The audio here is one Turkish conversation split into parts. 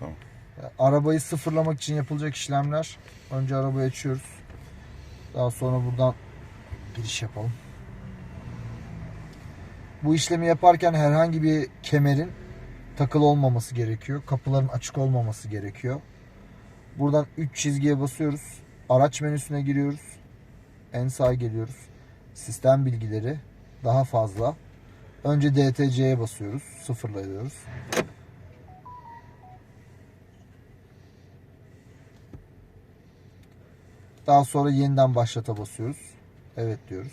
Tamam. Arabayı sıfırlamak için yapılacak işlemler. Önce arabayı açıyoruz. Daha sonra buradan giriş yapalım. Bu işlemi yaparken herhangi bir kemerin takılı olmaması gerekiyor. Kapıların açık olmaması gerekiyor. Buradan 3 çizgiye basıyoruz. Araç menüsüne giriyoruz. En sağa geliyoruz. Sistem bilgileri daha fazla. Önce DTC'ye basıyoruz. Sıfırlıyoruz. Daha sonra yeniden başlata basıyoruz. Evet diyoruz.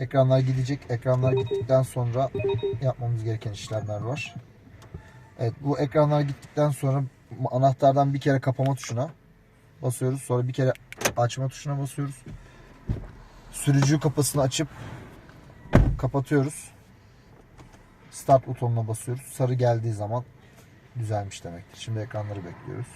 Ekranlar gidecek. Ekranlar gittikten sonra yapmamız gereken işlemler var. Evet bu ekranlar gittikten sonra anahtardan bir kere kapama tuşuna basıyoruz. Sonra bir kere açma tuşuna basıyoruz. Sürücü kapısını açıp kapatıyoruz. Start butonuna basıyoruz. Sarı geldiği zaman düzelmiş demektir. Şimdi ekranları bekliyoruz.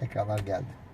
Ekranlar geldi.